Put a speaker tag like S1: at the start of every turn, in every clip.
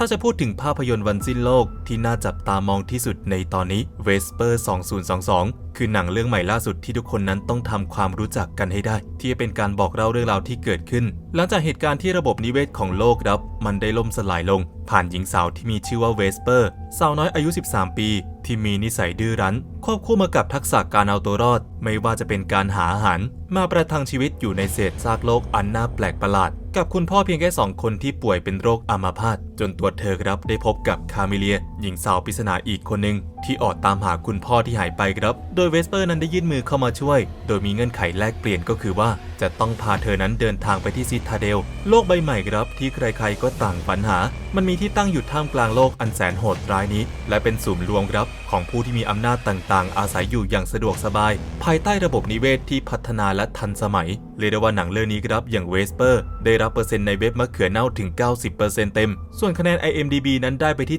S1: ถ้าจะพูดถึงภาพยนตร์วันสิ้นโลกที่น่าจับตามองที่สุดในตอนนี้ Vesper 2022 คือหนังเรื่องใหม่ล่าสุดที่ทุกคนนั้นต้องทำความรู้จักกันให้ได้ ที่เป็นการบอกเล่าเรื่องราวที่เกิดขึ้น หลังจากเหตุการณ์ที่ระบบนิเวศของโลกรับ มันได้ล่มสลายลง ผ่านหญิงสาวที่มีชื่อว่าเวสเปอร์สาวน้อยอายุ 13 ปี ที่มีนิสัยดื้อรั้น ควบคู่มากับทักษะการเอาตัวรอด ไม่ว่าจะเป็นการหาอาหาร มาประทังชีวิตอยู่ในเศษซากโลกอันน่าแปลกประหลาด กับคุณพ่อเพียงแค่สองคนที่ป่วยเป็นโรคอัมาพาต จนตัวเธอครับได้พบกับคาเมเลีย หญิงสาวปริศนาอีกคนหนึ่งที่ออกตามหาคุณพ่อที่หายไปครับ โดยเวสเปอร์นั้นได้ยื่นมือเข้ามาช่วย โดยมีเงื่อนไขแลกเปลี่ยนก็คือว่า จะต้องพาเธอนั้นเดินทางไปที่ซิตาเดล โลกใบใหม่ครับที่ใครๆก็ต่างฝันหา มันมีที่ตั้งอยู่ท่ามกลางโลกอันแสนโหดร้ายนี้ และเป็นศูนย์รวมครับ ของผู้ที่มีอำนาจต่างๆ อาศัยอยู่อย่างสะดวกสบาย ภายใต้ระบบนิเวศที่พัฒนาและทันสมัยเรียกได้ว่าหนังเรื่องนี้ครับอย่างเวสเปอร์ ได้รับเปอร์เซ็นต์ในเว็บมะเขือเน่าถึง 90%เต็ม ส่วนคะแนน IMDB นั้นได้ไปที่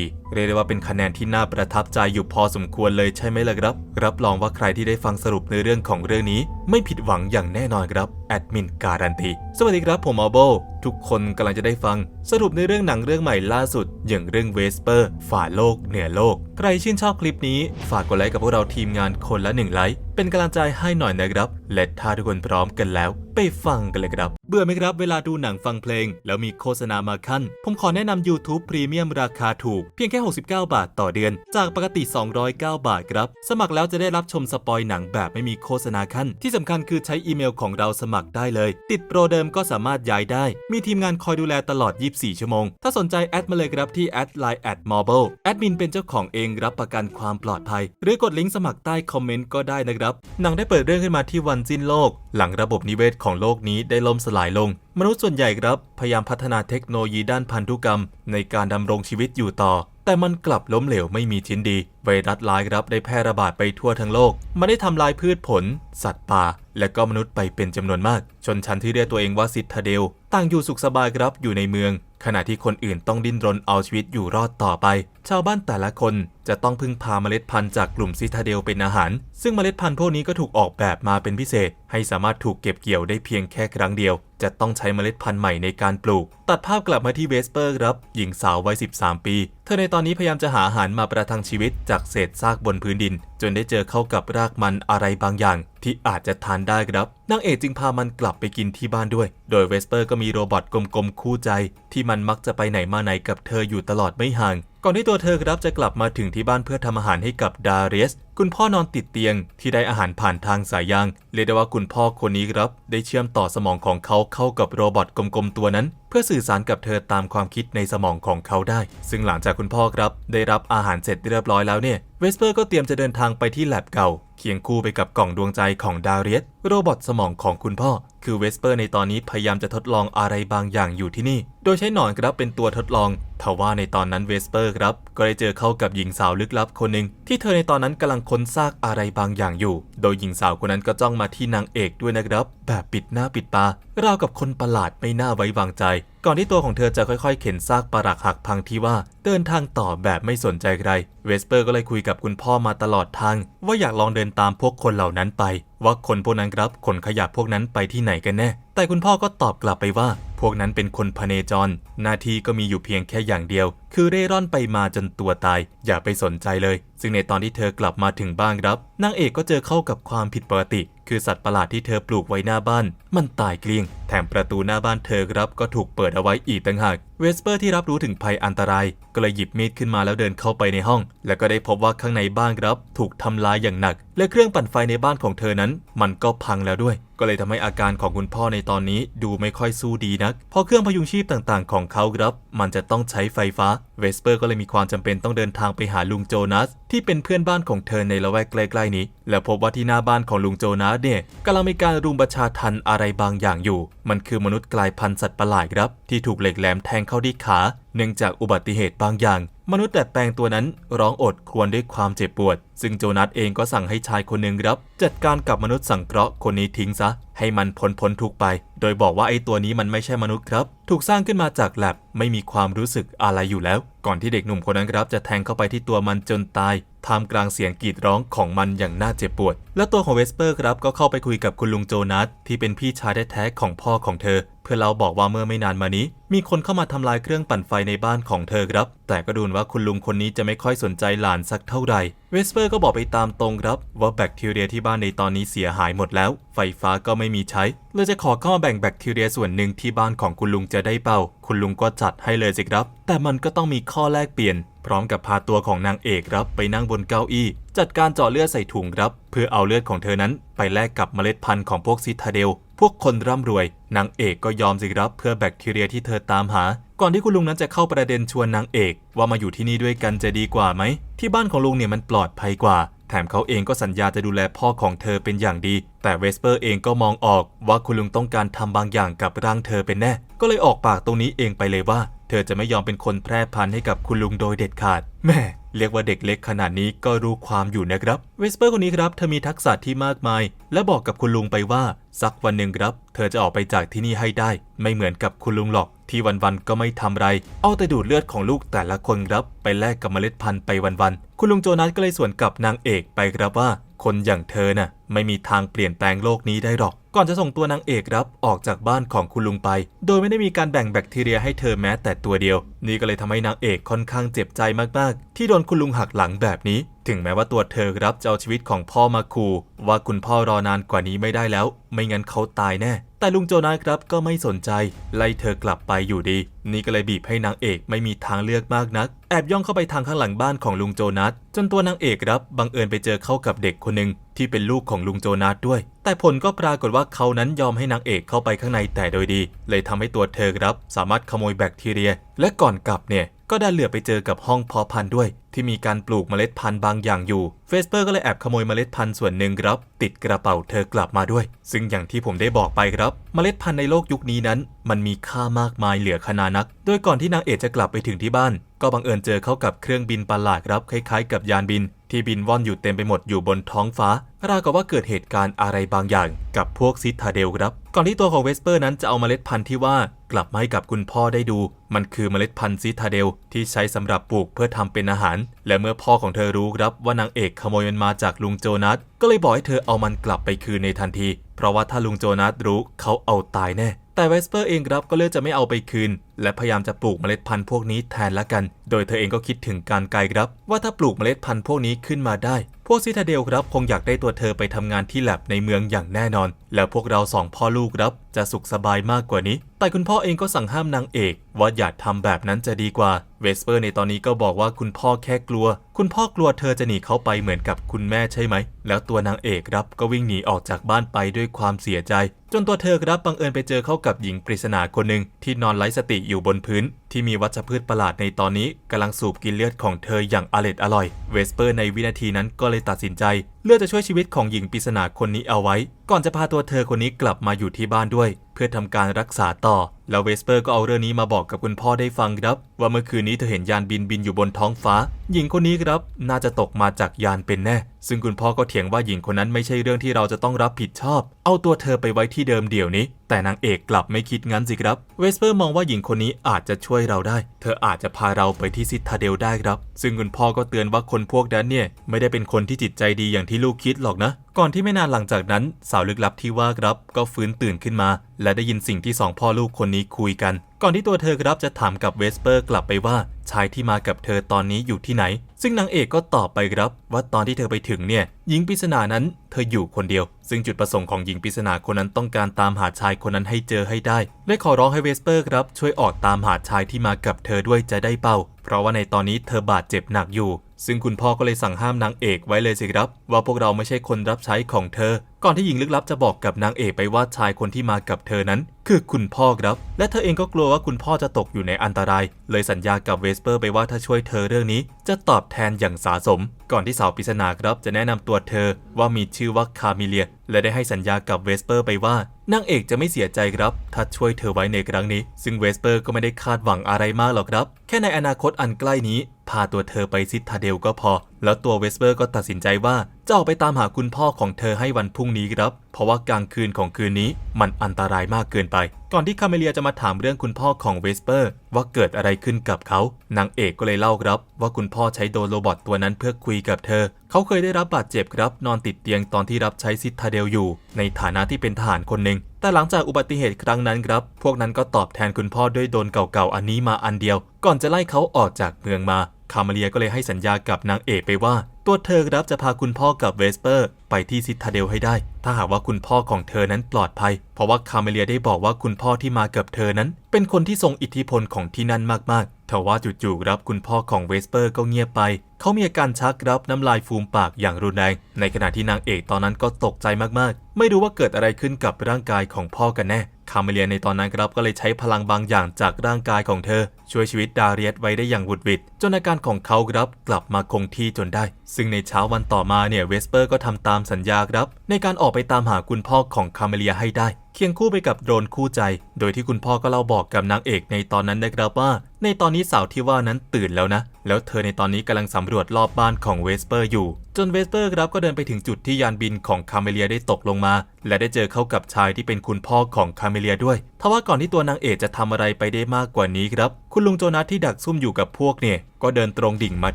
S1: 7.4เรียกได้ว่าเป็นคะแนนที่น่าประทับใจอยู่พอสมควรเลยใช่ไหมล่ะครับ รับรองว่าใครที่ได้ฟังสรุปในเรื่องของเรื่องนี้ ไม่ผิดหวังอย่างแน่นอนครับแอดมินการันตีสวัสดีครับผมออโบทุกคนกำลังจะได้ฟัง สรุปในเรื่องหนังเรื่องใหม่ล่าสุด อย่างเรื่องเวสเปอร์ฝ่าโลกเหนือโลก ใครชื่นชอบคลิปนี้ ฝากกดไลค์กับพวกเราทีมงานคนละหนึ่งไลค์เป็นกำลังใจให้หน่อยนะครับ และถ้าทุกคนพร้อมกันแล้ว ไปฟังกันเลยครับ เบื่อไหมครับเวลาดูหนังฟังเพลง แล้วมีโฆษณามาขั้น ผมขอแนะนำ YouTube Premium ราคาถูกเพียงแค่ 69 บาทต่อเดือน จากปกติ 209 บาทครับ สมัครแล้วจะได้รับชมสปอยหนังแบบไม่มีโฆษณาขั้น ที่สำคัญคือใช้อีเมลของเราสมัครได้เลย ติดโปรเดิมก็สามารถย้ายได้ มีทีมงานคอยดูแลตลอด 24 ชั่วโมง ถ้าสนใจแอดมาเลยครับที่แอดไลน์แอดมอร์เบลแอดมินเป็นเจ้าของเองรับประกันความปลอดภัย หรือกดลิงก์สมัครใต้คอมเมนต์ก็ได้นะครับหนังได้เปิดเรื่องขึ้นมาที่วันสิ้นโลก หลังระบบนิเวศของโลกนี้ได้ล่มสลายลง มนุษย์ส่วนใหญ่ครับพยายามพัฒนาเทคโนโลยีด้านพันธุกรรม ในการดำรงชีวิตอยู่ต่อ แต่มันกลับล้มเหลวไม่มีชิ้นดี ไวรัสร้ายครับได้แพร่ระบาดไปทั่วทั้งโลก มันได้ทำลายพืชผล สัตว์ป่า และก็มนุษย์ไปเป็นจำนวนมาก ชนชั้นที่เรียกตัวเองว่าซิทธาเดล ต่างอยู่สุขสบายครับอยู่ในเมือง ขณะที่คนอื่นต้องดิ้นรนเอาชีวิตอยู่รอดต่อไป ชาวบ้านแต่ละคนจะต้องพึ่งพาเมล็ดพันธุ์จากกลุ่มซิทาเดลเป็นอาหาร ซึ่งเมล็ดพันธุ์พวกนี้ก็ถูกออกแบบมาเป็นพิเศษ ให้สามารถถูกเก็บเกี่ยวได้เพียงแค่ครั้งเดียว จะต้องใช้เมล็ดพันธุ์ใหม่ในการปลูก ตัดภาพกลับมาที่เวสเปอร์ครับ หญิงสาววัย 13 ปีเธอในตอนนี้พยายามจะหาอาหารมาประทังชีวิตจากเศษซากบนพื้นดิน จนได้เจอเข้ากับรากมันอะไรบางอย่าง ที่อาจจะทานได้ครับนางเอกจึงพามันกลับไปกินที่บ้านด้วย โดยเวสเปอร์ก็มีโรบอทกลมๆคู่ใจ ที่มันมักจะไปไหนมาไหนกับเธออยู่ตลอดไม่ห่าง ก่อนที่ตัวเธอครับจะกลับมาถึงที่บ้านเพื่อทำอาหารให้กับดาเรสคุณพ่อนอนติดเตียงที่ได้อาหารผ่านทางสายยางเรียกได้ว่าคุณพ่อคนนี้ครับ ได้เชื่อมต่อสมองของเขาเข้ากับโรบอทกลมๆตัวนั้น เพื่อสื่อสารกับเธอตามความคิดในสมองของเขาได้ ซึ่งหลังจากคุณพ่อครับ ได้รับอาหารเสร็จเรียบร้อยแล้วเนี่ยเวสเปอร์ก็เตรียมจะเดินทางไปที่แลบเก่าเคียงคู่ไปกับกล่องดวงใจของดารียส โรบอทสมองของคุณพ่อ คือเวสเปอร์ในตอนนี้พยายามจะทดลองอะไรบางอย่างอยู่ที่นี่ โดยใช้หนอนครับเป็นตัวทดลองทว่าในตอนนั้นเวสเปอร์ครับก็ได้เจอเข้ากับหญิงสาวลึกลับคนหนึ่งที่เธอในตอนนั้นกำลังค้นซากอะไรบางอย่างอยู่ โดยหญิงสาวคนนั้นก็จ้องมาที่นางเอกด้วยนะครับ แบบปิดหน้าปิดตาราวกับคนประหลาดไม่น่าไว้วางใจ ก่อนที่ตัวของเธอจะค่อยๆ เข็นซากปรักหักพังที่ว่าเดินทางต่อแบบไม่สนใจใคร เวสเปอร์ก็เลยคุยกับคุณพ่อมาตลอดทาง ว่าอยากลองเดินตามพวกคนเหล่านั้นไป ว่าคนพวกนั้นครับขนขยะพวกนั้นไปที่ไหนกันแน่ แต่คุณพ่อก็ตอบกลับไปว่า พวกนั้นเป็นคนพเนจร หน้าที่ก็มีอยู่เพียงแค่อย่างเดียว คือเร่ร่อนไปมาจนตัวตาย อย่าไปสนใจเลย ซึ่งในตอนที่เธอกลับมาถึงบ้านครับนางเอกก็เจอเข้ากับความผิดปกติ คือสัตว์ประหลาดที่เธอปลูกไว้หน้าบ้าน มันตายเกลี้ยง แถมประตูหน้าบ้านเธอครับก็ถูกเปิดเอาไว้อีกต่างหากเวสเปอร์ที่รับรู้ถึงภัยอันตราย ก็เลยหยิบมีดขึ้นมาแล้วเดินเข้าไปในห้อง แล้วก็ได้พบว่าข้างในบ้านครับถูกทำลายอย่างหนัก และเครื่องปั่นไฟในบ้านของเธอนั้น มันก็พังแล้วด้วย ก็เลยทำให้อาการของคุณพ่อในตอนนี้ดูไม่ค่อยสู้ดีนัก เพราะเครื่องพยุงชีพต่างๆ ของเขาครับ มันจะต้องใช้ไฟฟ้า เวสเปอร์ก็เลยมีความจำเป็นต้องเดินทางไปหาลุงโจนัสที่เป็นเพื่อนบ้านของเธอในละแวกใกล้ๆนี้ และพบว่าที่หน้าบ้านของลุงโจนัสเนี่ยกำลังมีการรุมประชาทันอะไรบางอย่างอยู่ มันคือมนุษย์กลายพันธุ์สัตว์ประหลาดครับที่ถูกเหล็กแหลมแทงเข้าที่ขา เนื่องจากอุบัติเหตุบางอย่าง มนุษย์ดัดแปลงตัวนั้นร้องโอดครวญด้วยความเจ็บปวด ซึ่งโจนัสเองก็สั่งให้ชายคนหนึ่งรับ จัดการกับมนุษย์สังเคราะห์คนนี้ทิ้งซะ ให้มันพ้นพ้นทุกไป โดยบอกว่าไอ้ตัวนี้มันไม่ใช่มนุษย์ครับ ถูกสร้างขึ้นมาจากแลบไม่มีความรู้สึกอะไรอยู่แล้ว ก่อนที่เด็กหนุ่มคนนั้นครับจะแทงเข้าไปที่ตัวมันจนตาย ท่ามกลางเสียงกรีดร้องของมันอย่างน่าเจ็บปวด และตัวของเวสเปอร์ครับก็เข้าไปคุยกับคุณลุงโจนัสที่เป็นพี่ชายแท้ๆของพ่อของเธอ เพื่อเราบอกว่าเมื่อไม่นานมานี้ มีคนเข้ามาทำลายเครื่องปั่นไฟในบ้านของเธอครับ แต่ก็ดูนว่าคุณลุงคนนี้จะไม่ค่อยสนใจหลานสักเท่าไหร่เวสเปอร์ก็บอกไปตามตรงครับ ว่าแบคทีเรียที่บ้านในตอนนี้เสียหายหมดแล้ว ไฟฟ้าก็ไม่มีใช้เลยจะขอเข้ามาแบ่งแบคทีเรียส่วนหนึ่งที่บ้านของคุณลุงจะได้เป่า คุณลุงก็จัดให้เลยสิครับ แต่มันก็ต้องมีข้อแลกเปลี่ยน พร้อมกับพาตัวของนางเอกครับไปนั่งบนเก้าอี้ จัดการเจาะเลือดใส่ถุงครับ เพื่อเอาเลือดของเธอนั้น ไปแลกกับเมล็ดพันธุ์ของพวกซิทาเดล พวกคนร่ำรวย นางเอกก็ยอมสิครับเพื่อแบคทีเรียที่เธอตามหา ก่อนที่คุณลุงนั้นจะเข้าประเด็นชวนนางเอก ว่ามาอยู่ที่นี่ด้วยกันจะดีกว่าไหม ที่บ้านของลุงเนี่ยมันปลอดภัยกว่า แถมเขาเองก็สัญญาจะดูแลพ่อของเธอเป็นอย่างดี แต่เวสเปอร์เองก็มองออกว่าคุณลุงต้องการทำบางอย่างกับร่างเธอเป็นแน่ ก็เลยออกปากตรงนี้เองไปเลยว่า ธอจะไม่ยอมเป็นคนแพร่พันธุ์ให้กับคุณลุงโดยเด็ดขาด แม่เรียกว่าเด็กเล็กขนาดนี้ก็รู้ความอยู่นะครับเวสเปอร์คนนี้ครับเธอมีทักษะที่มากมาย และบอกกับคุณลุงไปว่า สักวันหนึ่งครับ เธอจะออกไปจากที่นี่ให้ได้ ไม่เหมือนกับคุณลุงหรอกที่วันๆก็ไม่ทำไร เอาแต่ดูดเลือดของลูกแต่ละคนครับ ไปแลกกับเมล็ดพันธุ์ไปวันๆคุณลุงโจนัสก็เลยสวนกับนางเอกไปครับว่า คนอย่างเธอน่ะไม่มีทางเปลี่ยนแปลงโลกนี้ได้หรอก ก่อนจะส่งตัวนางเอกรับออกจากบ้านของคุณลุงไป โดยไม่ได้มีการแบ่งแบคทีเรียให้เธอแม้แต่ตัวเดียว นี่ก็เลยทำให้นางเอกค่อนข้างเจ็บใจมากๆ ที่โดนคุณลุงหักหลังแบบนี้ ถึงแม้ว่าตัวเธอรับจะเอาชีวิตของพ่อมาขู่ว่าคุณพ่อรอนานกว่านี้ไม่ได้แล้ว ไม่งั้นเขาตายแน่ แต่ลุงโจนาสครับก็ไม่สนใจ ไล่เธอกลับไปอยู่ดี นี่ก็เลยบีบให้นางเอกไม่มีทางเลือกมากนัก แอบย่องเข้าไปทางข้างหลังบ้านของลุงโจนัสจนตัวนางเอกรับบังเอิญไปเจอเข้ากับเด็กคนหนึ่ง ที่เป็นลูกของลุงโจนาสด้วย แต่ผลก็ปรากฏว่าเขานั้นยอมให้นางเอกเข้าไปข้างในแต่โดยดี เลยทำให้ตัวเธอครับ สามารถขโมยแบคทีเรีย และก่อนกลับเนี่ยก็ได้เหลือไปเจอกับห้องเพาะพันธุ์ด้วย ที่มีการปลูกเมล็ดพันธุ์บางอย่างอยู่ เฟสเปอร์ก็เลยแอบขโมยเมล็ดพันธุ์ส่วนหนึ่งครับ ติดกระเป๋าเธอกลับมาด้วย ซึ่งอย่างที่ผมได้บอกไปครับ เมล็ดพันธุ์ในโลกยุคนี้นั้น มันมีค่ามากมายเหลือขนานัก โดยก่อนที่นางเอกจะกลับไปถึงที่บ้าน ก็บังเอิญเจอเข้ากับเครื่องบินประหลาดครับคล้ายๆ กับยานบิน ที่บินว่อนอยู่เต็มไปหมดอยู่บนท้องฟ้าราวกับว่าเกิดเหตุการณ์อะไรบางอย่าง กับพวกซิทาเดลครับ ก่อนที่ตัวของเวสเปอร์นั้นจะเอาเมล็ดพันธุ์ที่ว่า กลับมาให้กับคุณพ่อได้ดู มันคือเมล็ดพันธุ์ซิทาเดลที่ใช้สำหรับปลูกเพื่อทำเป็นอาหาร และเมื่อพ่อของเธอรู้ครับว่านางเอกขโมยมันมาจากลุงโจนัสก็เลยบอกให้เธอเอามันกลับไปคืนในทันที เพราะว่าถ้าลุงโจนัสรู้เขาเอาตายแน่ แต่เวสเปอร์เองครับก็เลือกจะไม่เอาไปคืนและพยายามจะปลูกเมล็ดพันธุ์พวกนี้แทนละกัน โดยเธอเองก็คิดถึงการไกลครับ ว่าถ้าปลูกเมล็ดพันธุ์พวกนี้ขึ้นมาได้ พวกซิทาเดลครับคงอยากได้ตัวเธอไปทำงานที่แลบในเมืองอย่างแน่นอน แล้วพวกเราสองพ่อลูกครับ จะสุขสบายมากกว่านี้ แต่คุณพ่อเองก็สั่งห้ามนางเอก ว่าอย่าทำแบบนั้นจะดีกว่า เวสเปอร์ในตอนนี้ก็บอกว่าคุณพ่อแค่กลัว คุณพ่อกลัวเธอจะหนีเขาไปเหมือนกับคุณแม่ใช่ไหม แล้วตัวนางเอกครับก็วิ่งหนีออกจากบ้านไปด้วยความเสียใจ จนตัวเธอครับบังเอิญไปเจอเข้ากับหญิงปริศนาคนหนึ่งที่นอนไร้สติอยู่บนพื้น ที่มีวัชพืชประหลาดในตอนนี้กำลังสูบกินเลือดของเธออย่างอร็ดอร่อย เวสเปอร์ในวินาทีนั้นก็เลยตัดสินใจ เลือกจะช่วยชีวิตของหญิงปริศนาคนนี้เอาไว้ ก่อนจะพาตัวเธอคนนี้กลับมาอยู่ที่บ้านด้วย เพื่อทำการรักษาต่อ แล้วเวสเปอร์ก็เอาเรื่องนี้มาบอกกับคุณพ่อได้ฟังครับ ว่าเมื่อคืนนี้เธอเห็นยานบินบินอยู่บนท้องฟ้า หญิงคนนี้ครับ น่าจะตกมาจากยานเป็นแน่ ซึ่งคุณพ่อก็เถียงว่าหญิงคนนั้นไม่ใช่เรื่องที่เราจะต้องรับผิดชอบ เอาตัวเธอไปไว้ที่เดิมเดี๋ยวนี้ แต่นางเอกกลับไม่คิดงั้นสิครับ เวสเปอร์มองว่าหญิงคนนี้อาจจะช่วยเราได้ เธออาจจะพาเราไปที่ซิทาเดลได้ครับ ซึ่งคุณพ่อก็เตือนว่าคนพวกนั้นเนี่ยไม่ได้เป็นคนที่จิตใจดีอย่างที่ลูกคิดหรอกนะ ก่อนที่ไม่นานหลังจากนั้น สาวลึกลับที่ว่าครับ ก็ฟื้นตื่นขึ้นมา และได้ยินสิ่งที่สองพ่อลูกคนนี้คุยกัน ก่อนที่ตัวเธอครับจะถามกับเวสเปอร์กลับไปว่าชายที่มากับเธอตอนนี้อยู่ที่ไหน ซึ่งนางเอกก็ตอบไปครับ ว่าตอนที่เธอไปถึงเนี่ยหญิงปริศนานั้นเธออยู่คนเดียว ซึ่งจุดประสงค์ของหญิงปริศนาคนนั้นต้องการตามหาชายคนนั้นให้เจอให้ได้และขอร้องให้เวสเปอร์ครับช่วยออกตามหาชายที่มากับเธอด้วยจะได้เป้า เพราะว่าในตอนนี้เธอบาดเจ็บหนักอยู่ ซึ่งคุณพ่อก็เลยสั่งห้ามนางเอกไว้เลยสิครับ ว่าพวกเราไม่ใช่คนรับใช้ของเธอ ก่อนที่หญิงลึกลับจะบอกกับนางเอกไปว่าชายคนที่มากับเธอนั้น คือคุณพ่อครับ และเธอเองก็กลัวว่าคุณพ่อจะตกอยู่ในอันตราย เลยสัญญากับเวสเปอร์ไปว่าถ้าช่วยเธอเรื่องนี้ จะตอบแทนอย่างสาสม ก่อนที่สาวปริศนาครับจะแนะนำตัวเธอว่ามีชื่อว่าคาเมเลีย และได้ให้สัญญากับเวสเปอร์ไปว่านางเอกจะไม่เสียใจครับ ถ้าช่วยเธอไว้ในครั้งนี้ ซึ่งเวสเปอร์ก็ไม่ได้คาดหวังอะไรมากหรอกครับ แค่ในอนาคตอันใกล้นี้ พาตัวเธอไปซิทาเดลก็พอ แล้วตัวเวสเปอร์ก็ตัดสินใจว่าจะออกไปตามหาคุณพ่อของเธอให้วันพรุ่งนี้ครับ เพราะว่ากลางคืนของคืนนี้มันอันตรายมากเกินไป ก่อนที่คาเมเลียจะมาถามเรื่องคุณพ่อของเวสเปอร์ ว่าเกิดอะไรขึ้นกับเขา นางเอกก็เลยเล่าครับ ว่าคุณพ่อใช้โดรนโรบอทตัวนั้นเพื่อคุยกับเธอ เขาเคยได้รับบาดเจ็บครับ นอนติดเตียงตอนที่รับใช้ซิทาเดลอยู่ ในฐานะที่เป็นทหารคนหนึ่งแต่หลังจากอุบัติเหตุครั้งนั้นครับ พวกนั้นก็ตอบแทนคุณพ่อด้วยโดนเก่าๆอันนี้มาอันเดียว ก่อนจะไล่เขาออกจากเมืองมา คาเมเลียก็เลยให้สัญญากับนางเอกไปว่า ตัวเธอรับจะพาคุณพ่อกับเวสเปอร์ ไปที่ซิทาเดลให้ได้ ถ้าหากว่าคุณพ่อของเธอนั้นปลอดภัย เพราะว่าคาเมเลียได้บอกว่าคุณพ่อที่มากับเธอนั้น เป็นคนที่ทรงอิทธิพลของที่นั่นมากๆทว่าจู่ๆรับคุณพ่อของเวสเปอร์ก็เงียบไป เขามีอาการชักรับน้ำลายฟูมปากอย่างรุนแรง ในขณะที่นางเอกตอนนั้นก็ตกใจมากๆ ไม่รู้ว่าเกิดอะไรขึ้นกับร่างกายของพ่อกันแน่ คาเมเลียในตอนนั้นครับก็เลยใช้พลังบางอย่างจากร่างกายของเธอ ช่วยชีวิตดาเรียสไว้ได้อย่างวุดวิดจนอาการของเขาครับกลับมาคงที่จนได้ ซึ่งในเช้าวันต่อมาเนี่ยเวสเปอร์ก็ทำตามสัญญาครับในการออกไปตามหาคุณพ่อของคาเมเลียให้ได้ เคียงคู่ไปกับโดรนคู่ใจ โดยที่คุณพ่อก็เล่าบอกกับนางเอกในตอนนั้นนะครับว่า ในตอนนี้สาวที่ว่านั้นตื่นแล้วนะ แล้วเธอในตอนนี้กำลังสำรวจรอบบ้านของเวสเปอร์อยู่ จนเวสเปอร์ครับก็เดินไปถึงจุดที่ยานบินของคาเมเลียได้ตกลงมา และได้เจอเข้ากับชายที่เป็นคุณพ่อของคาเมเลียด้วยทว่าก่อนที่ตัวนางเอกจะทำอะไรไปได้มากกว่านี้ครับ คุณลุงโจนัสที่ดักซุ่มอยู่กับพวกเนี่ย ก็เดินตรงดิ่งมา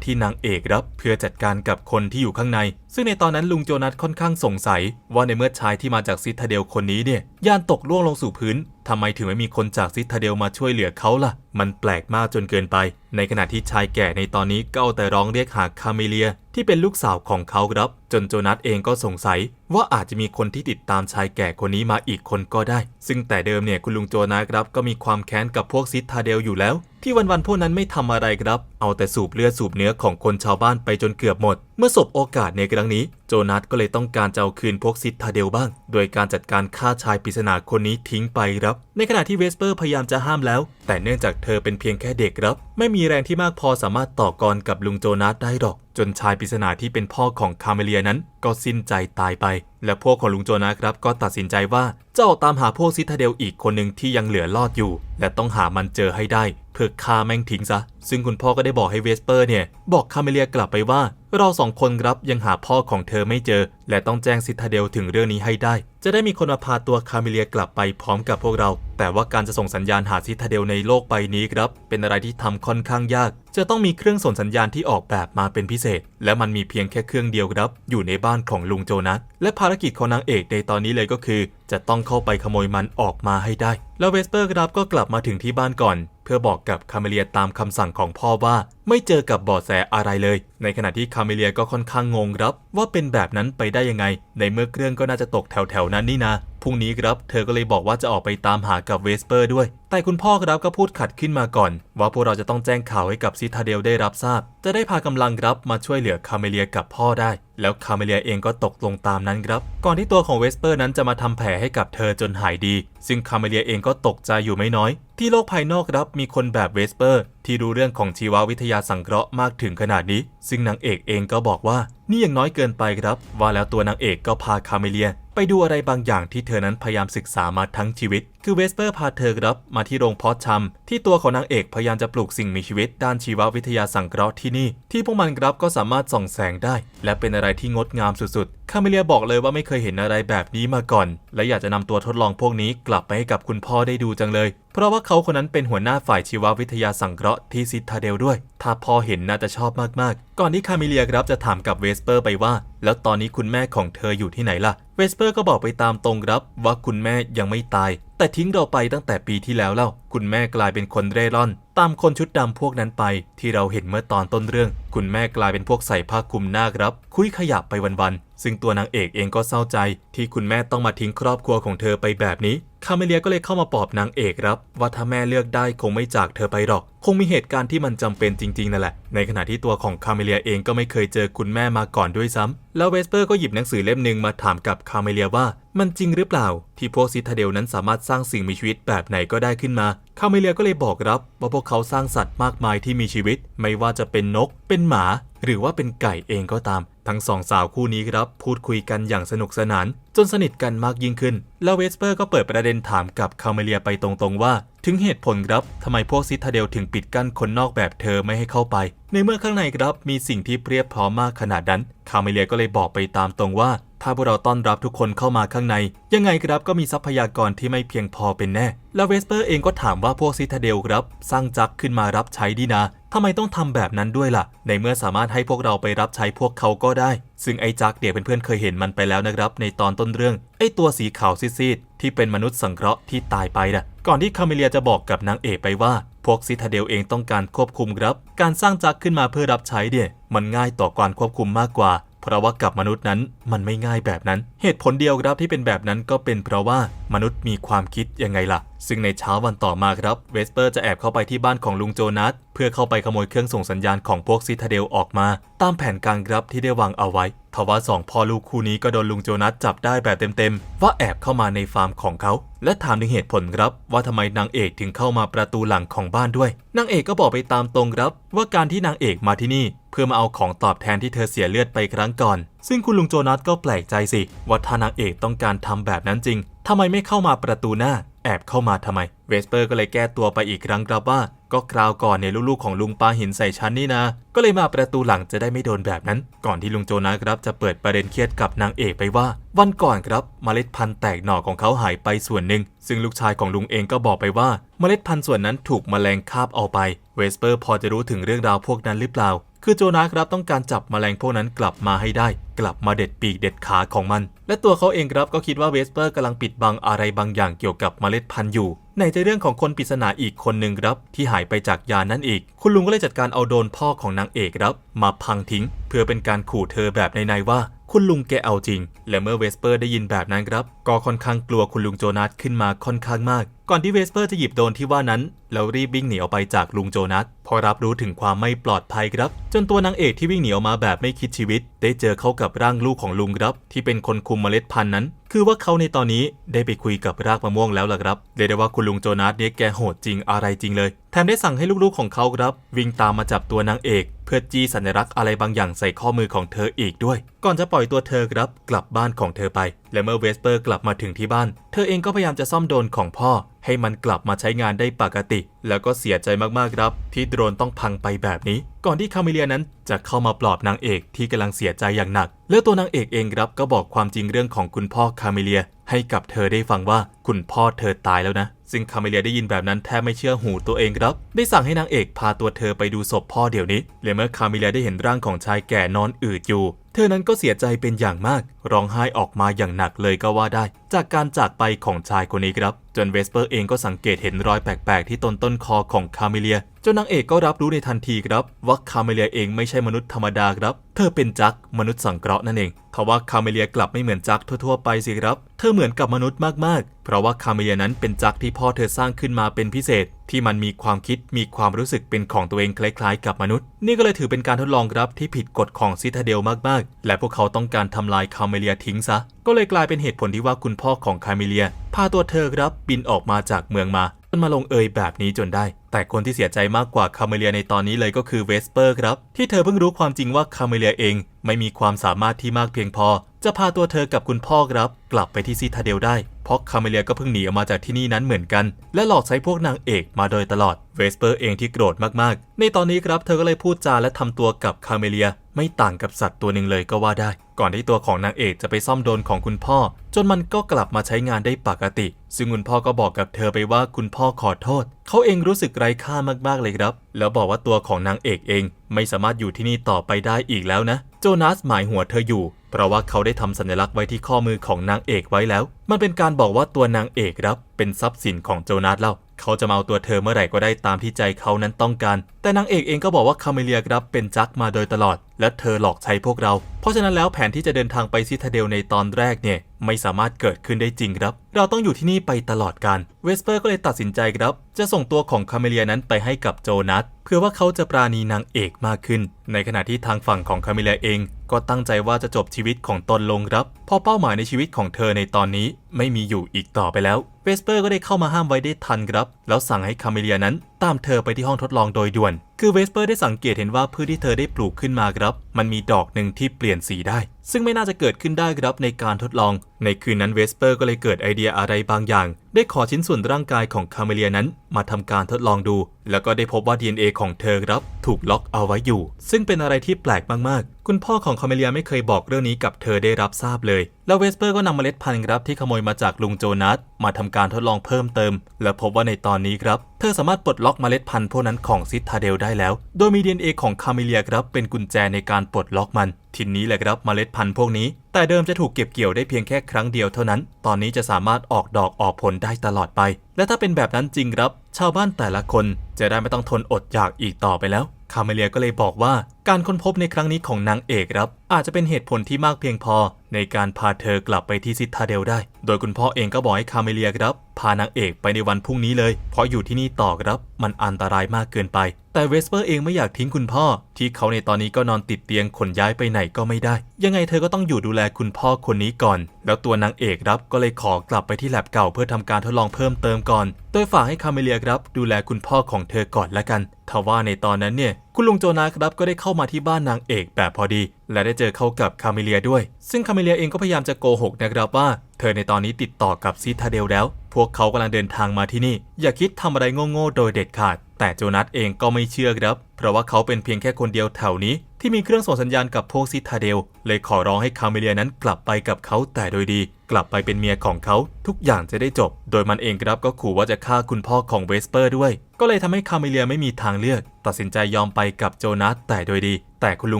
S1: ที่นางเอกครับ เพื่อจัดการกับคนที่อยู่ข้างใน ซึ่งในตอนนั้นลุงโจนัสค่อนข้างสงสัย ว่าในเมื่อชายที่มาจากซิทาเดลคนนี้เนี่ยยานตกล่วงลงสู่พื้นทำไมถึงไม่มีคนจากซิทาเดลมาช่วยเหลือเขาล่ะ มันแปลกมากจนเกินไป ในขณะที่ชายแก่ในตอนนี้ก็เอาแต่ร้องเรียกหาคาเมเลีย ที่เป็นลูกสาวของเขาครับ จนโจนัสเองก็สงสัย ว่าอาจจะมีคนที่ติดตามชายแก่คนนี้มาอีกคนก็ได้ ซึ่งแต่เดิมเนี่ยคุณลุงโจนัสครับก็มีความแค้นกับพวกซิทาเดลอยู่แล้ว ที่วันๆพวกนั้นไม่ทำอะไรครับ เอาแต่สูบเลือดสูบเนื้อของคนชาวบ้านไปจนเกือบหมด เมื่อสบโอกาสในครั้งนี้ โจนัสก็เลยต้องการจะเอาคืนพวกซิทธาเดลบ้าง โดยการจัดการฆ่าชายปริศนาคนนี้ทิ้งไปครับ ในขณะที่เวสเปอร์พยายามจะห้ามแล้ว แต่เนื่องจากเธอเป็นเพียงแค่เด็กครับ ไม่มีแรงที่มากพอสามารถต่อกรกับลุงโจนัสได้หรอก จนชายปริศนาที่เป็นพ่อของคาเมเลียนั้น ก็สิ้นใจตายไป และพวกของลุงโจนัสครับก็ตัดสินใจว่าจะออกตามหาพวกซิทาเดลอีกคนหนึ่งที่ยังเหลือรอดอยู่ และต้องหามันเจอให้ได้เพื่อฆ่าแม่งทิ้งซะ ซึ่งคุณพ่อก็ได้บอกให้เวสเปอร์เนี่ยบอกคาเมเลียกลับไปว่าเราสองคนครับยังหาพ่อของเธอไม่เจอ และต้องแจ้งซิทาเดลถึงเรื่องนี้ให้ได้ จะได้มีคนมาพาตัวคาเมเลียกลับไปพร้อมกับพวกเรา แต่ว่าการจะส่งสัญญาณหาซิทาเดลในโลกใบนี้ครับ เป็นอะไรที่ทำค่อนข้างยาก จะต้องมีเครื่องส่งสัญญาณที่ออกแบบมาเป็นพิเศษ และมันมีเพียงแค่เครื่องเดียวครับ อยู่ในบ้านของลุงโจนัส และภารกิจของนางเอกในตอนนี้เลยก็คือ จะต้องเข้าไปขโมยมันออกมาให้ได้ แล้วเวสเปอร์ครับก็กลับมาถึงที่บ้านก่อน เพื่อบอกกับคาเมเลียตามคำสั่งของพ่อว่า ไม่เจอกับบาะแสอะไรเลย ในขณะที่คาเมเลียก็ค่อนข้างงงครับ ว่าเป็นแบบนั้นไปได้ยังไง ในเมื่อเครื่องก็น่าจะตกแถวๆนั้นนี่นะพรุ่งนี้ครับ เธอก็เลยบอกว่าจะออกไปตามหากับเวสเปอร์ด้วย แต่คุณพ่อครับก็พูดขัดขึ้นมาก่อน ว่าพวกเราจะต้องแจ้งข่าวให้กับซิทาเดลได้รับทราบ จะได้พากำลังครับมาช่วยเหลือคาเมเลียกับพ่อได้ แล้วคาเมเลียเองก็ตกลงตามนั้นครับ ก่อนที่ตัวของเวสเปอร์นั้นจะมาทำแผลให้กับเธอจนหายดี ซึ่งคาเมเลียเองก็ตกใจอยู่ไม่น้อย ที่โลกภายนอกรับมีคนแบบเวสเปอร์ ที่รู้เรื่องของชีววิทยาสังเคราะห์มากถึงขนาดนี้ ซึ่งนางเอกเองก็บอกว่า นี่ยังน้อยเกินไปครับ ว่าแล้วตัวนางเอกก็พาคาเมเลีย ไปดูอะไรบางอย่างที่เธอนั้นพยายามศึกษามาทั้งชีวิตคือเวสเปอร์พาเธอครับมาที่โรงเพาะชำที่ตัวของนางเอกพยายามจะปลูกสิ่งมีชีวิต ด้านชีววิทยาสังเคราะห์ที่นี่ ที่พวกมันครับก็สามารถส่องแสงได้ และเป็นอะไรที่งดงามสุดๆ คาเมเลียบอกเลยว่าไม่เคยเห็นอะไรแบบนี้มาก่อน และอยากจะนำตัวทดลองพวกนี้กลับไปให้กับคุณพ่อได้ดูจังเลย เพราะว่าเขาคนนั้นเป็นหัวหน้าฝ่ายชีววิทยาสังเคราะห์ที่ซิทาเดลด้วย ถ้าพ่อเห็นน่าจะชอบมากๆ ก่อนที่คาเมเลียครับจะถามกับเวสเปอร์ไปว่า แล้วตอนนี้คุณแม่ของเธออยู่ที่ไหนล่ะ เวสเปอร์ก็บอกไปตามตรงครับว่าคุณแม่ยังไม่ตาย แต่ทิ้งเราไปตั้งแต่ปีที่แล้วแล้วคุณแม่กลายเป็นคนเร่ร่อน ตามคนชุดดำพวกนั้นไป ที่เราเห็นเมื่อตอนต้นเรื่อง คุณแม่กลายเป็นพวกใส่ผ้าคลุมหน้าครับ คุยขยับไปวันๆ ซึ่งตัวนางเอกเองก็เศร้าใจ ที่คุณแม่ต้องมาทิ้งครอบครัวของเธอไปแบบนี้ คาเมเลียก็เลยเข้ามาปอบนางเอกครับ ว่าถ้าแม่เลือกได้คงไม่จากเธอไปหรอก คงมีเหตุการณ์ที่มันจำเป็นจริงๆนั่นแหละ ในขณะที่ตัวของคาเมเลียเองก็ไม่เคยเจอคุณแม่มาก่อนด้วยซ้ำแล้วเวสเปอร์ก็หยิบหนังสือเล่มหนึ่งมาถามกับคาเมเลียว่า มันจริงหรือเปล่า ที่พวกซิทาเดลนั้นสามารถสร้างสิ่งมีชีวิตแบบไหนก็ได้ขึ้นมา คาเมเลียก็เลยบอกรับ ว่าพวกเขาสร้างสัตว์มากมายที่มีชีวิต ไม่ว่าจะเป็นนก เป็นหมา หรือว่าเป็นไก่เองก็ตาม ทั้งสองสาวคู่นี้ครับ พูดคุยกันอย่างสนุกสนาน จนสนิทกันมากยิ่งขึ้น แล้วเวสเปอร์ก็เปิดประเด็นถามกับคาเมเลียไปตรงๆว่า ถึงเหตุผลครับทำไมพวกซิทาเดลถึงปิดกั้นคนนอกแบบเธอไม่ให้เข้าไป ในเมื่อข้างในครับมีสิ่งที่เพียบพร้อมมากขนาดนั้นคาเมเลียก็เลยบอกไปตามตรงว่าถ้าพวกเราต้อนรับทุกคนเข้ามาข้างใน ยังไงครับก็มีทรัพยากรที่ไม่เพียงพอเป็นแน่ แล้วเวสเปอร์เองก็ถามว่าพวกซิทาเดลครับ สร้างจักรขึ้นมารับใช้ดีนา ทำไมต้องทำแบบนั้นด้วยล่ะ ในเมื่อสามารถให้พวกเราไปรับใช้พวกเขาก็ได้ ซึ่งไอ้จักเดี๋ยวเพื่อนๆเคยเห็นมันไปแล้วนะครับ ในตอนต้นเรื่อง ไอ้ตัวสีขาวซีดๆที่เป็นมนุษย์สังเคราะห์ที่ตายไปนะก่อนที่คาเมเลียจะบอกกับนางเอกไปว่า พวกซิทาเดลเองต้องการควบคุมครับ การสร้างจักขึ้นมาเพื่อรับใช้เนี่ย มันง่ายต่อการควบคุมมากกว่า เพราะว่ากับมนุษย์นั้นมันไม่ง่ายแบบนั้น เหตุผลเดียวครับที่เป็นแบบนั้นก็เป็นเพราะว่า มนุษย์มีความคิดยังไงล่ะ ซึ่งในเช้าวันต่อมาครับ เวสเปอร์จะแอบเข้าไปที่บ้านของลุงโจนัส เพื่อเข้าไปขโมยเครื่องส่งสัญญาณของพวกซิทาเดลออกมา ตามแผนการครับที่ได้วางเอาไว้ทว่าสองพ่อลูกคู่นี้ก็โดนลุงโจนัสจับได้แบบเต็มๆ ว่าแอบเข้ามาในฟาร์มของเขา และถามถึงเหตุผลครับ ว่าทำไมนางเอกถึงเข้ามาประตูหลังของบ้านด้วย นางเอกก็บอกไปตามตรงครับ ว่าการที่นางเอกมาที่นี่ เพื่อมาเอาของตอบแทนที่เธอเสียเลือดไปครั้งก่อน ซึ่งคุณลุงโจนัสก็แปลกใจสิว่าถ้านางเอกต้องการทำแบบนั้นจริง ทำไมไม่เข้ามาประตูหน้า แอบเข้ามาทำไม เวสเปอร์ก็เลยแก้ตัวไปอีกครั้งครับว่า ก็คราวก่อนเนี่ยลูกๆของลุงปาหินใส่ฉันนี่นะ ก็เลยมาประตูหลังจะได้ไม่โดนแบบนั้น ก่อนที่ลุงโจนัสครับจะเปิดประเด็นเครียดกับนางเอกไปว่า วันก่อนครับเมล็ดพันธุ์แตกหน่อของเขาหายไปส่วนหนึ่ง ซึ่งลูกชายของลุงเองก็บอกไปว่า เมล็ดพันธุ์ส่วนนั้นถูกแมลงคาบเอาไป เวสเปอร์พอจะรู้ถึงเรื่องราวพวกนั้นหรือเปล่า คือโจนาครับต้องการจับแมลงพวกนั้นกลับมาให้ได้ กลับมาเด็ดปีกเด็ดขาของมัน และตัวเขาเองครับก็คิดว่าเวสเปอร์กำลังปิดบังอะไรบางอย่างเกี่ยวกับเมล็ดพันธุ์อยู่ในจะเรื่องของคนปริศนาอีกคนหนึ่งครับ ที่หายไปจากยานั่นอีก คุณลุงก็เลยจัดการเอาโดนพ่อของนางเอกครับ มาพังทิ้ง เพื่อเป็นการขู่เธอแบบในๆว่า คุณลุงแกเอาจริง และเมื่อเวสเปอร์ได้ยินแบบนั้นครับ ก็ค่อนข้างกลัวคุณลุงโจนัสขึ้นมาค่อนข้างมาก ก่อนที่เวสเปอร์จะหยิบโดนที่ว่านั้น แล้วรีบวิ่งหนีออกไปจากลุงโจนัสพอรับรู้ถึงความไม่ปลอดภัยครับ จนตัวนางเอกที่วิ่งหนีออกมาแบบไม่คิดชีวิต ได้เจอเข้ากับร่างลูกของลุงครับ ที่เป็นคนคุมเมล็ดพันธุ์นั้น คือว่าเขาในตอนนี้ได้ไปคุยกับรากมะม่วงแล้วล่ะครับเรียกได้ว่าคุณลุงโจนัสเนี่ยแกโหดจริงอะไรจริงเลยแถมได้สั่งให้ลูกๆของเขาครับ วิ่งตามมาจับตัวนางเอก เพื่อจี้สัญลักษณ์อะไรบางอย่างใส่ข้อมือของเธออีกด้วย ก่อนจะปล่อยตัวเธอครับกลับบ้านของเธอไป และเมื่อเวสเปอร์กลับมาถึงที่บ้าน เธอเองก็พยายามจะซ่อมโดรนของพ่อ ให้มันกลับมาใช้งานได้ปกติ แล้วก็เสียใจมากๆครับ ที่โดรนต้องพังไปแบบนี้ ก่อนที่คาเมเลียนั้นจะเข้ามาปลอบนางเอกที่กำลังเสียใจอย่างหนัก แล้วตัวนางเอกเองครับก็บอกความจริงเรื่องของคุณพ่อคาเมเลีย ให้กับเธอได้ฟังว่าคุณพ่อเธอตายแล้วนะ ซึ่งคาเมเลียได้ยินแบบนั้นแทบไม่เชื่อหูตัวเองครับ ได้สั่งให้นางเอกพาตัวเธอไปดูศพพ่อเดี๋ยวนี้และเมื่อคาเมเลียได้เห็นร่างของชายแก่นอนอืดอยู่ เธอนั้นก็เสียใจเป็นอย่างมากร้องไห้ออกมาอย่างหนักเลยก็ว่าได้ จากการจากไปของชายคนนี้ครับ จนเวสเปอร์เองก็สังเกตเห็นรอยแปลกๆ ที่ต้นต้นคอของคาเมเลีย จนนางเอกก็รับรู้ในทันทีครับ ว่าคาเมเลียเองไม่ใช่มนุษย์ธรรมดาครับ เธอเป็นจักรมนุษย์สังเคราะห์นั่นเองทว่าคาเมเลียกลับไม่เหมือนจักรทั่วๆไปสิครับ เธอเหมือนกับมนุษย์มากๆ เพราะว่าคาเมเลียนั้นเป็นจักรที่พ่อเธอสร้างขึ้นมาเป็นพิเศษ ที่มันมีความคิดมีความรู้สึกเป็นของตัวเองคล้ายๆ กับมนุษย์ นี่ก็เลยถือเป็นการทดลองครับที่ผิดกฎของซิทาเดลมากๆ และพวกเขาต้องการทำลายคาเมเลียทิ้งซะ ก็เลยกลายเป็นเหตุผลที่ว่าคุณพ่อของคาเมเลีย พาตัวเธอครับบินออกมาจากเมืองมาจนมาลงเอยแบบนี้จนได้ แต่คนที่เสียใจมากกว่าคาเมเลียในตอนนี้เลยก็คือเวสเปอร์ครับ ที่เธอเพิ่งรู้ความจริงว่าคาเมเลียเองไม่มีความสามารถที่มากเพียงพอ จะพาตัวเธอกับคุณพ่อครับ กลับไปที่ซิทาเดลได้ เพราะคาเมเลียก็เพิ่งหนีออกมาจากที่นี่นั้นเหมือนกัน และหลอกใช้พวกนางเอกมาโดยตลอด เวสเปอร์เองที่โกรธมากๆ ในตอนนี้ครับเธอก็เลยพูดจาและทำตัวกับคาเมเลีย ไม่ต่างกับสัตว์ตัวหนึ่งเลยก็ว่าได้ ก่อนที่ตัวของนางเอกจะไปซ่อมโดนของคุณพ่อ จนมันก็กลับมาใช้งานได้ปกติ ซึ่งคุณพ่อก็บอกกับเธอไปว่าคุณพ่อขอโทษ เขาเองรู้สึกไร้ค่ามากๆเลยครับ แล้วบอกว่าตัวของนางเอกเอง ไม่สามารถอยู่ที่นี่ต่อไปได้อีกแล้วนะ โจนาสหมายหัวเธออยู่ เพราะว่าเขาได้ทำสัญลักษณ์ไว้ที่ข้อมือของนางเอกไว้แล้ว มันเป็นการบอกว่าตัวนางเอกรับเป็นทรัพย์สินของโจนาสเล่า เขาจะมาเอาตัวเธอเมื่อไหร่ก็ได้ตามที่ใจเขานั้นต้องการ แต่นางเอกเองก็บอกว่าคาเมเลียครับเป็นจักมาโดยตลอด และเธอหลอกใช้พวกเรา เพราะฉะนั้นแล้วแผนที่จะเดินทางไปซิทาเดลในตอนแรกเนี่ยไม่สามารถเกิดขึ้นได้จริงครับ เราต้องอยู่ที่นี่ไปตลอดการเวสเปอร์ก็เลยตัดสินใจครับ จะส่งตัวของคาเมเลียนั้นไปให้กับโจนัสเพื่อว่าเขาจะปราณีนางเอกมากขึ้น ในขณะที่ทางฝั่งของคาเมเลียเอง ก็ตั้งใจว่าจะจบชีวิตของตนลงครับเพราะเป้าหมายในชีวิตของเธอในตอนนี้ไม่มีอยู่อีกต่อไปแล้วเวสเปอร์ก็ได้เข้ามาห้ามไว้ได้ทันครับ แล้วสั่งให้คาเมเลียนั้น ตามเธอไปที่ห้องทดลองโดยด่วน คือเวสเปอร์ได้สังเกตเห็นว่าพืชที่เธอได้ปลูกขึ้นมาครับ มันมีดอกหนึ่งที่เปลี่ยนสีได้ ซึ่งไม่น่าจะเกิดขึ้นได้ครับในการทดลอง ในคืนนั้นเวสเปอร์ก็เลยเกิดไอเดียอะไรบางอย่าง ได้ขอชิ้นส่วนร่างกายของคาเมเลียนั้น มาทำการทดลองดู แล้วก็ได้พบว่า DNA ของเธอครับถูกล็อกเอาไว้อยู่ ซึ่งเป็นอะไรที่แปลกมากๆ คุณพ่อของคาเมเลียไม่เคยบอกเรื่องนี้กับเธอได้รับทราบเลย แล้วเวสเปอร์ก็นำเมล็ดพันธุ์ครับที่ขโมยมาจากลุงโจนัสมาทำการทดลองเพิ่มเติม และพบว่าในตอนนี้ครับ เธอสามารถปลดล็อกเมล็ดพันธุ์พวกนั้นของซิทาเดลได้แล้ว โดยมี DNA ของคาเมเลียครับเป็นกุญแจในการปลดล็อกมัน ทีนี้แหละครับเมล็ดพันธุ์พวกนี้ แต่เดิมจะถูกเก็บเกี่ยวได้เพียงแค่ครั้งเดียวเท่านั้น ตอนนี้จะสามารถออกดอกออกผลได้ตลอดไป และถ้าเป็นแบบนั้นจริงครับ ชาวบ้านแต่ละคนจะได้ไม่ต้องทนอดอยากอีกต่อไปแล้วคาเมเลียก็เลยบอกว่า การค้นพบในครั้งนี้ของนางเอกครับอาจจะเป็นเหตุผลที่มากเพียงพอ ในการพาเธอกลับไปที่ซิทาเดลได้โดยคุณพ่อเองก็บอกให้คาเมเลียครับ พานางเอกไปในวันพรุ่งนี้เลย เพราะอยู่ที่นี่ต่อครับ มันอันตรายมากเกินไป แต่เวสเปอร์เองไม่อยากทิ้งคุณพ่อ ที่เขาในตอนนี้ก็นอนติดเตียงขนย้ายไปไหนก็ไม่ได้ ยังไงเธอก็ต้องอยู่ดูแลคุณพ่อคนนี้ก่อน แล้วตัวนางเอกครับก็เลยขอกลับไปที่แลบเก่าเพื่อทำการทดลองเพิ่มเติมก่อน โดยฝากให้คาเมเลียครับดูแลคุณพ่อของเธอก่อนละกันทว่าในตอนนั้นเนี่ยคุณลุงโจนาครับก็ได้เข้ามาที่บ้านนางเอกแบบพอดี และได้เจอเข้ากับคาเมเลียด้วย ซึ่งคาเมเลียเองก็พยายามจะโกหกนะครับว่า เธอในตอนนี้ติดต่อกับซิทาเดลแล้ว พวกเขากำลังเดินทางมาที่นี่ อย่าคิดทำอะไรโง่ๆโดยเด็ดขาด แต่โจนัสเองก็ไม่เชื่อครับ เพราะว่าเขาเป็นเพียงแค่คนเดียวแถวนี้ ที่มีเครื่องส่งสัญญาณกับพวกซิทาเดล เลยขอร้องให้คาเมเลียนั้นกลับไปกับเขาแต่โดยดี กลับไปเป็นเมียของเขาทุกอย่างจะได้จบ โดยมันเองครับก็ขู่ว่าจะฆ่าคุณพ่อของเวสเปอร์ด้วย ก็เลยทำให้คาเมเลียไม่มีทางเลือก ตัดสินใจยอมไปกับโจนัสแต่โดยดี แต่คุณลุ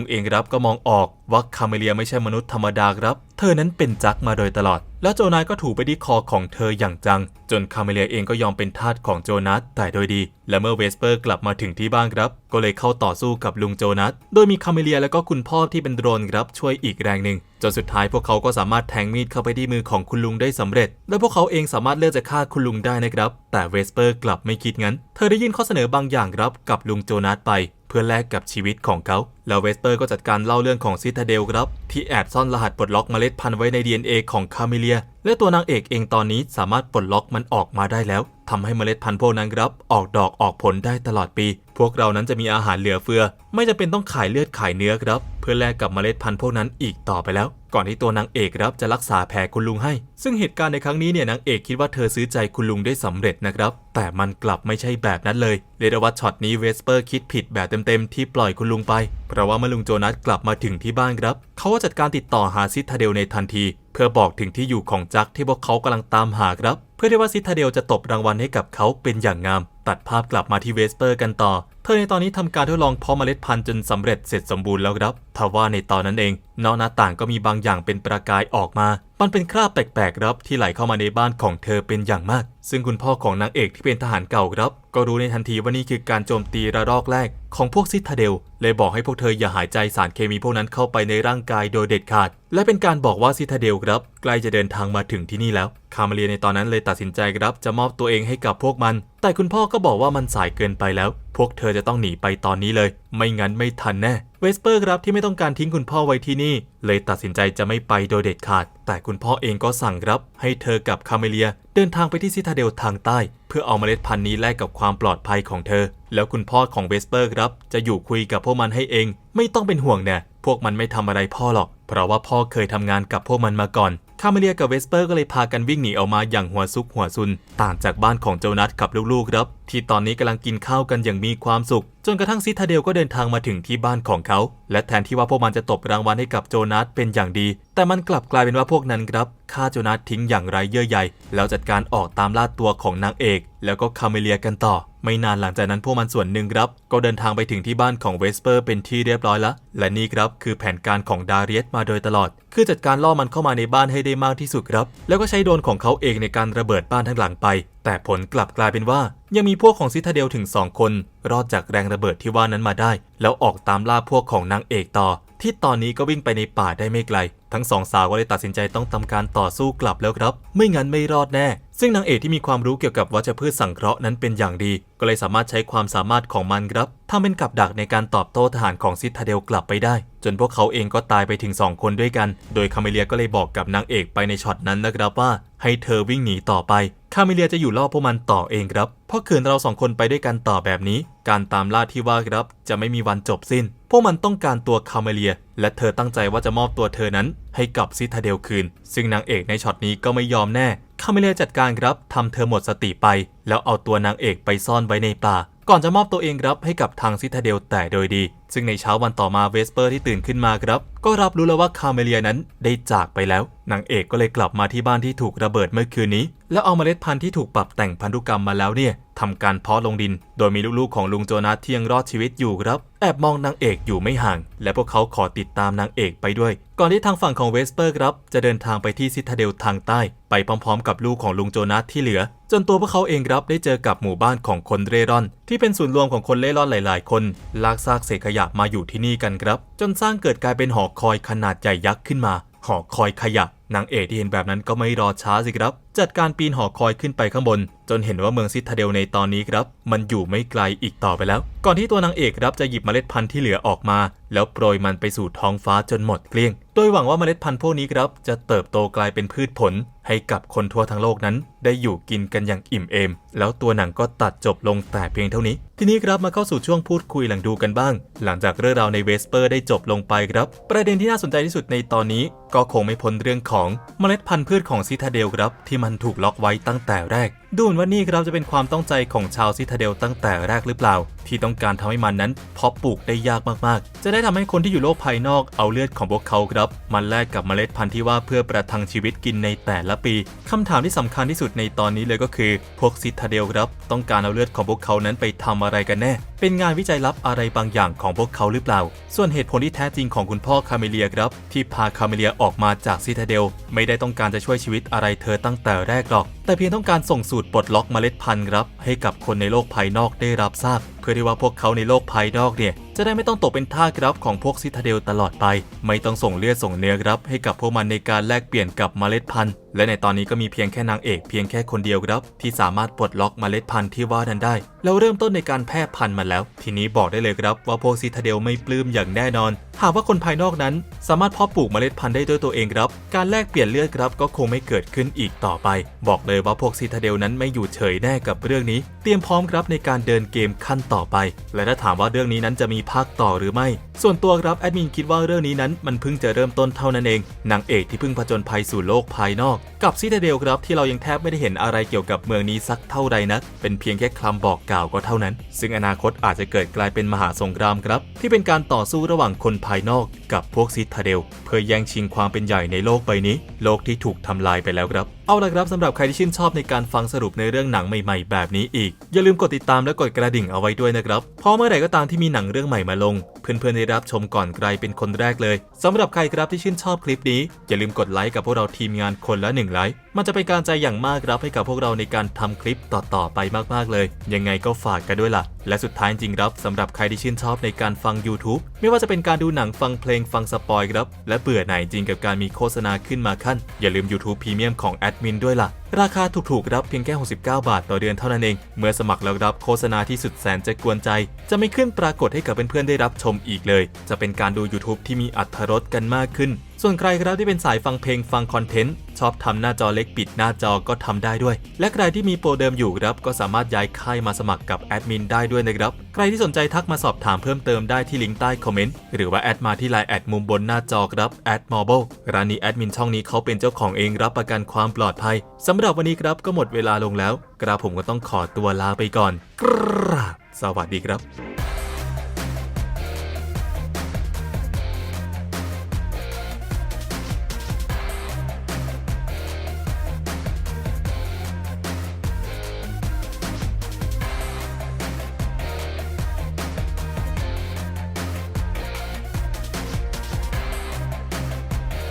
S1: งเองครับก็มองออกว่าคาเมเลียไม่ใช่มนุษย์ธรรมดาครับ เธอนั้นเป็นจักมาโดยตลอด แล้วโจนัสก็ถูไปที่คอของเธออย่างจัง จนคาเมเลียเองก็ยอมเป็นทาสของโจนัสแต่โดยดี และเมื่อเวสเปอร์กลับมาถึงที่บ้านครับ ก็เลยเข้าต่อสู้กับลุงโจนัสโดยมีคาเมเลียและก็คุณพ่อที่เป็นโดรนครับช่วยอีกแรงหนึ่งจนสุดท้ายพวกเขาก็สามารถแทงมีดเข้าไปที่มือของคุณลุงได้สำเร็จ และพวกเขาเองสามารถเลือกจะฆ่าคุณลุงได้นะครับ แต่เวสเปอร์กลับไม่คิดงั้น เธอได้ยื่นข้อเสนอบางอย่างครับกับลุงโจนัสไป เพื่อแลกกับชีวิตของเขา แล้วเวสเปอร์ก็จัดการเล่าเรื่องของซิตาเดลครับ ที่แอบซ่อนรหัสปลดล็อกเมล็ดพันธุ์ไว้ใน DNA ของคาเมเลีย และตัวนางเอกเองตอนนี้สามารถปลดล็อกมันออกมาได้แล้ว ทำให้เมล็ดพันธุ์พวกนั้นครับออกดอกออกผลได้ตลอดปี พวกเรานั้นจะมีอาหารเหลือเฟือ ไม่จำเป็นต้องขายเลือดขายเนื้อครับ เพื่อแลกกับเมล็ดพันธุ์พวกนั้นอีกต่อไปแล้ว ก่อนที่ตัวนางเอกครับจะรักษาแผลคุณลุงให้ ซึ่งเหตุการณ์ในครั้งนี้เนี่ยนางเอกคิดว่าเธอซื้อใจคุณลุงได้สำเร็จนะครับ แต่มันกลับไม่ใช่แบบนั้นเลยเรียกได้ว่าช็อตนี้เวสเปอร์คิดผิดแบบเต็มๆที่ปล่อยคุณลุงไป เพราะว่าเมื่อลุงโจนัสกลับมาถึงที่บ้านครับ เขาก็จัดการติดต่อหาซิทาเดลในทันที เพื่อบอกถึงที่อยู่ของจักที่พวกเขากำลังตามหาครับ พื่อที่ว่าซิทาเดลจะตบรางวัลให้กับเขาเป็นอย่างงาม ตัดภาพกลับมาที่เวสเปอร์กันต่อ เธอในตอนนี้ทำการทดลองเพาะเมล็ดพันธุ์จนสำเร็จเสร็จสมบูรณ์แล้วครับทว่าในตอนนั้นเอง นอกหน้าต่างก็มีบางอย่างเป็นประกายออกมา มันเป็นคราบแปลกๆครับที่ไหลเข้ามาในบ้านของเธอเป็นอย่างมาก ซึ่งคุณพ่อของนางเอกที่เป็นทหารเก่าครับ ก็รู้ในทันทีว่านี่คือการโจมตีระลอกแรก ของพวกซิทาเดล เลยบอกให้พวกเธออย่าหายใจสารเคมีพวกนั้นเข้าไปในร่างกายโดยเด็ดขาด และเป็นการบอกว่าซิทาเดลครับ ใกล้จะเดินทางมาถึงที่นี่แล้ว คาเมเลียในตอนนั้นเลยตัดสินใจครับ จะมอบตัวเองให้กับพวกมัน แต่คุณพ่อก็บอกว่ามันสายเกินไปแล้ว พวกเธอจะต้องหนีไปตอนนี้เลยไม่งั้นไม่ทันแน่ เวสเปอร์ครับที่ไม่ต้องการทิ้งคุณพ่อไว้ที่นี่ เลยตัดสินใจจะไม่ไปโดยเด็ดขาด แต่คุณพ่อเองก็สั่งครับ ให้เธอกับคาเมเลีย เดินทางไปที่ซิทาเดลทางใต้ เพื่อเอาเมล็ดพันธุ์นี้แลกกับความปลอดภัยของเธอ แล้วคุณพ่อของเวสเปอร์ครับจะอยู่คุยกับพวกมันให้เอง ไม่ต้องเป็นห่วงแน่พวกมันไม่ทำอะไรพ่อหรอก เพราะว่าพ่อเคยทำงานกับพวกมันมาก่อนคาเมเลียกับเวสเปอร์ก็เลยพากันวิ่งหนีออกมาอย่างหัวซุกหัวซุน ต่างจากบ้านของโจนัสกับลูกๆครับ ที่ตอนนี้กำลังกินข้าวกันอย่างมีความสุข จนกระทั่งซิทาเดลก็เดินทางมาถึงที่บ้านของเขา และแทนที่ว่าพวกมันจะตบรางวัลให้กับโจนัสเป็นอย่างดี แต่มันกลับกลายเป็นว่าพวกนั้นครับฆ่าโจนัสทิ้งอย่างไรเยื่อใยแล้วจัดการออกตามล่าตัวของนางเอก แล้วก็คาเมเลียกันต่อ ไม่นานหลังจากนั้นพวกมันส่วนหนึ่งครับ ก็เดินทางไปถึงที่บ้านของเวสเปอร์เป็นที่เรียบร้อยแล้ว และนี่ครับคือแผนการของดาเรียสมาโดยตลอด คือจัดการล่อมันเข้ามาในบ้านให้ได้มากที่สุดครับ แล้วก็ใช้โดนของเขาเองในการระเบิดบ้านทั้งหลังไป แต่ผลกลับกลายเป็นว่า ยังมีพวกของซิทาเดลถึง 2 คน รอดจากแรงระเบิดที่ว่านั้นมาได้ แล้วออกตามล่าพวกของนางเอกต่อ ที่ตอนนี้ก็วิ่งไปในป่าได้ไม่ไกล ทั้งสองสาวก็เลยตัดสินใจต้องทำการต่อสู้กลับแล้วครับ ไม่งั้นไม่รอดแน่ ซึ่งนางเอกที่มีความรู้เกี่ยวกับวัชพืชสังเคราะห์นั้นเป็นอย่างดี ก็เลยสามารถใช้ความสามารถของมันครับทำเป็นกับดักในการตอบโต้ทหารของซิทาเดลกลับไปได้ จนพวกเขาเองก็ตายไปถึง 2 คนด้วยกัน โดยคาเมเลียก็เลยบอกกับนางเอกไปในช็อตนั้นนะครับว่า ให้เธอวิ่งหนีต่อไป คาเมเลียจะอยู่ล่อพวกมันต่อเองครับ เพราะขืนเราสองคนไปด้วยกันต่อแบบนี้ การตามล่าที่ว่าครับจะไม่มีวันจบสิ้น พวกมันต้องการตัวคาเมเลีย และเธอตั้งใจว่าจะมอบตัวเธอนั้น ให้กับซิทาเดลคืน ซึ่งนางเอกในช็อตนี้ก็ไม่ยอมแน่ คาเมเลียจัดการครับทำเธอหมดสติไป แล้วเอาตัวนางเอกไปซ่อนไว้ในป่า ก่อนจะมอบตัวเองครับให้กับทางซิทาเดลแต่โดยดี ซึ่งในเช้าวันต่อมาเวสเปอร์ที่ตื่นขึ้นมาครับ ก็รับรู้แล้วว่าคาเมเลียนั้นได้จากไปแล้ว นางเอกก็เลยกลับมาที่บ้านที่ถูกระเบิดเมื่อคืนนี้ แล้วเอาเมล็ดพันธุ์ที่ถูกปรับแต่งพันธุกรรมมาแล้วเนี่ยทำการเพาะลงดิน โดยมีลูกๆของลุงโจนาสที่ยังรอดชีวิตอยู่ครับ แอบมองนางเอกอยู่ไม่ห่าง และพวกเขาขอติดตามนางเอกไปด้วย ก่อนที่ทางฝั่งของเวสเปอร์ครับ จะเดินทางไปที่ซิทาเดลทางใต้ ไปพร้อมๆ กับลูกของลุงโจนาที่เหลือ จนตัวพวกเขาเองครับได้เจอกับหมู่บ้านของคนเร่ร่อน ที่เป็นศูนย์รวมของคนเร่ร่อนหลายๆ คนลากซากเศษขยะมาอยู่ที่นี่กันครับ จนสร้างเกิดกลายเป็นหอคอยขนาดใหญ่ยักษ์ขึ้นมา หอคอยขยะ นางเอกที่เห็นแบบนั้นก็ไม่รอช้าสิครับ จัดการปีนหอคอยขึ้นไปข้างบน จนเห็นว่าเมืองซิทาเดลในตอนนี้ครับ มันอยู่ไม่ไกลอีกต่อไปแล้ว ก่อนที่ตัวนางเอกครับจะหยิบเมล็ดพันธุ์ที่เหลือออกมา แล้วโปรยมันไปสู่ท้องฟ้าจนหมดเกลี้ยง โดยหวังว่าเมล็ดพันธุ์พวกนี้ครับจะเติบโตกลายเป็นพืชผล ให้กับคนทั่วทั้งโลกนั้น ได้อยู่กินกันอย่างอิ่มเอม แล้วตัวหนังก็ตัดจบลงแต่เพียงเท่านี้ ทีนี้ครับมาเข้าสู่ช่วงพูดคุยหลังดูกันบ้าง หลังจากเรื่องราวในเวสเปอร์ได้จบลงไปครับ ประเด็นที่น่าสนใจที่สุดในตอนนี้ ก็คงไม่พ้นเรื่องของเมล็ดพันธุ์พืชของซิทาเดลครับที่มันถูกล็อกไว้ตั้งแต่แรก ดูเหมือนว่านี่ครับจะเป็นความต้องใจของชาวซิทาเดลตั้งแต่แรกหรือเปล่า ที่ต้องการทำให้มันนั้นเพาะปลูกได้ยากมากๆ จะได้ทำให้คนที่อยู่โลกภายนอกเอาเลือดของพวกเขาครับมันแลกกับเมล็ดพันธุ์ที่ว่าเพื่อประทังชีวิตกินในแต่ละปีคำถามที่สำคัญที่สุดในตอนนี้เลยก็คือ พวกซิทาเดลครับ ต้องการเอาเลือดของพวกเขานั้นไปทำอะไรกันแน่ เป็นงานวิจัยลับอะไรบางอย่างของพวกเขาหรือเปล่า ส่วนเหตุผลที่แท้จริงของคุณพ่อคาเมเลียครับ ที่พาคาเมเลียออกมาจากซิทาเดล ไม่ได้ต้องการจะช่วยชีวิตอะไรเธอตั้งแต่แรกหรอก แต่เพียงต้องการส่งสูตรปลดล็อกเมล็ดพันธุ์ครับให้กับคนในโลกภายนอกได้รับทราบ เพื่อที่ว่าพวกเขาในโลกภายนอกเนี่ยจะได้ไม่ต้องตกเป็นทาสครับของพวกซิทาเดลตลอดไป ไม่ต้องส่งเลือดส่งเนื้อครับให้กับพวกมันในการแลกเปลี่ยนกับเมล็ดพันธุ์ และในตอนนี้ก็มีเพียงแค่นางเอกเพียงแค่คนเดียวครับ ที่สามารถปลดล็อกเมล็ดพันธุ์ที่ว่านั้นได้แล้วเริ่มต้นในการแพร่พันธุ์มันแล้ว ทีนี้บอกได้เลยครับว่าพวกซิทาเดลไม่ปลื้มอย่างแน่นอน หากว่าคนภายนอกนั้น สามารถเพาะปลูกเมล็ดพันธุ์ได้ด้วยตัวเองครับ การแลกเปลี่ยนเลือดครับก็คงไม่เกิดขึ้นอีกต่อไป บอกเลยว่าพวกซิทาเดลนั้นไม่อยู่เฉยแน่กับเรื่องนี้ เตรียมพร้อมครับในการเดินเกมขั้นต่อไป และถ้าถามว่าเรื่องนี้นั้นจะมีภาคต่อหรือไม่ ส่วนตัวครับแอดมินคิดว่าเรื่องนี้นั้นมันเพิ่งจะเริ่มต้นเท่านั้นเองนางเอกที่เพิ่งผจญภัยสู่โลกภายนอก กับซิตาเดลครับที่เรายังแทบไม่ได้เห็นอะไรเกี่ยวกับเมืองนี้สักเท่าใดนัก เป็นเพียงแค่คำบอกกล่าวก็เท่านั้น ซึ่งอนาคตอาจจะเกิดกลายเป็นมหาสงครามครับ ที่เป็นการต่อสู้ระหว่างคนภายนอก กับพวกซิตาเดลเพื่อแย่งชิงความเป็นใหญ่ในโลกใบนี้ โลกที่ถูกทำลายไปแล้วครับ เอาละครับสำหรับใครที่ชื่นชอบในการฟังสรุปในเรื่องหนังใหม่ๆ แบบนี้อีก อย่าลืมกดติดตามและกดกระดิ่งเอาไว้ด้วยนะครับเพราะเมื่อไหร่ก็ตามที่มีหนังเรื่องใหม่มาลง เพื่อนๆได้รับชมก่อนใครเป็นคนแรกเลยสำหรับใครครับที่ชื่นชอบคลิปนี้ อย่าลืมกดไลค์กับพวกเราทีมงานคนละหนึ่งไลค์ มันจะเป็นการใจอย่างมากรับให้กับพวกเราในการทำคลิปต่อๆไปมากๆเลย ยังไงก็ฝากกันด้วยล่ะ และสุดท้ายจริงครับสำหรับใครที่ชื่นชอบในการฟัง YouTube ไม่ว่าจะเป็นการดูหนังฟังเพลงฟังสปอยครับ และเบื่อไหนจริงกับการมีโฆษณาขึ้นมาขั้น อย่าลืม YouTube Premium ของแอดมินด้วยล่ะ ราคาถูกๆรับเพียงแค่ 69 บาทต่อเดือนเท่านั้นเอง เมื่อสมัครแล้วรับโฆษณาที่สุดแสนจะกวนใจ จะไม่ขึ้นปรากฏให้กับเพื่อนๆได้รับชมอีกเลย จะเป็นการดู YouTube ที่มีอัตรสกันมากขึ้น ส่วนใครครับที่เป็นสายฟังเพลงฟังคอนเทนต์ชอบทำหน้าจอเล็กปิดหน้าจอก็ทำได้ด้วย และใครที่มีโปรเดิมอยู่ครับก็สามารถย้ายค่ายมาสมัครกับแอดมินได้ด้วยนะครับ ใครที่สนใจทักมาสอบถามเพิ่มเติมได้ที่ลิงก์ใต้คอมเมนต์หรือว่าแอดมาที่ไลน์แอดมุมบนหน้าจอครับแอดมอ b บร้านนี้แอดมินช่องนี้เขาเป็นเจ้าของเองรับประกันความปลอดภัยสำหรับวันนี้ครับก็หมดเวลาลงแล้วกระผมก็ต้องขอตัวลาไปก่อนกราบสวัสดีครับ